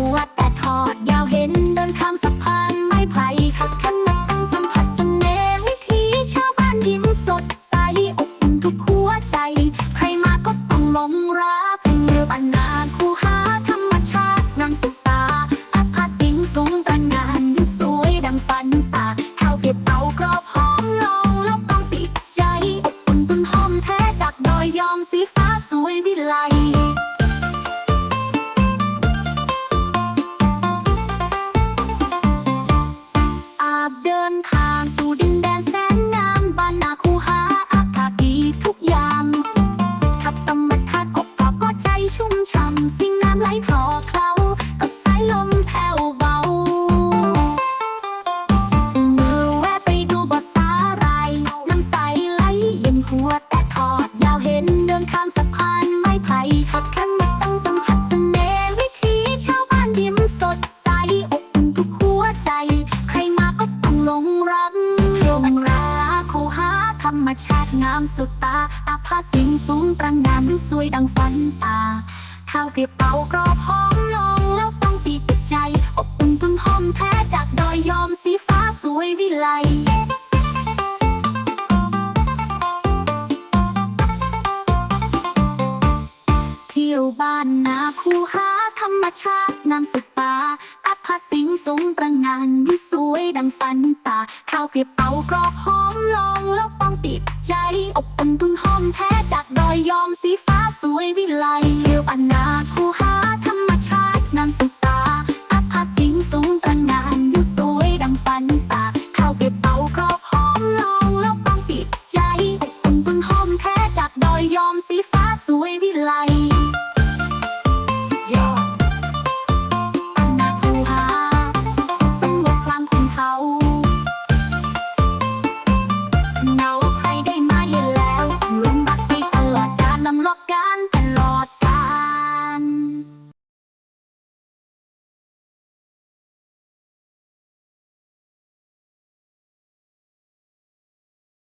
วัวแต่ทอดยาวเห็นเดินข้ามสะพานไม้ไผ่หักขันตั้งสัมผัสเสน่ห์วิถีชาวบ้านยิ้มสดใสอบอุ่นทุกหัวใจ ใครมาก็ต้องหลงรักเรือบันนคูหาธรรมชาติงามสุดตาอาภาสิงสงตระนานสวยดังฝันตาข้าวเก็เตากรอบหอมลองแล้วต้องติดใจอบอุ่นตุนหอมแท้จากดอยยอมสีฟ้าสวยวิไล ชาติงามสุดตาอาภาสิงสูงตระหงานสวยดังฝันตา ข้าวเกรียบเป่ากรอบหอมลงแล้วต้องตีติดใจ อบอุ่นตุนหอมแท้จากดอยยอมสีฟ้าสวยวิไลเที่ยวบ้านนาคูหาธรรมชาติน้ำสุดตา ผ้าสิงสูงประงานดูสวยดังฟันตา ข้าวเกลียบเอากรอบหอมลองแล้วต้องติดใจ อบอุ่นทุ่นหอมแท้จากดอยยอมสีฟ้าสวยวิไลเขียวอนาคู่หาธรรมชาติงามสุตาอาผ้าสิงสูงประงานดูสวยดังฟันตา ข้าวเกลียบเอากรอบหอมลองแล้วต้องติดใจ อบอุ่นทุ่นหอมแท้จากดอยยอมสีฟ้าสวยวิไล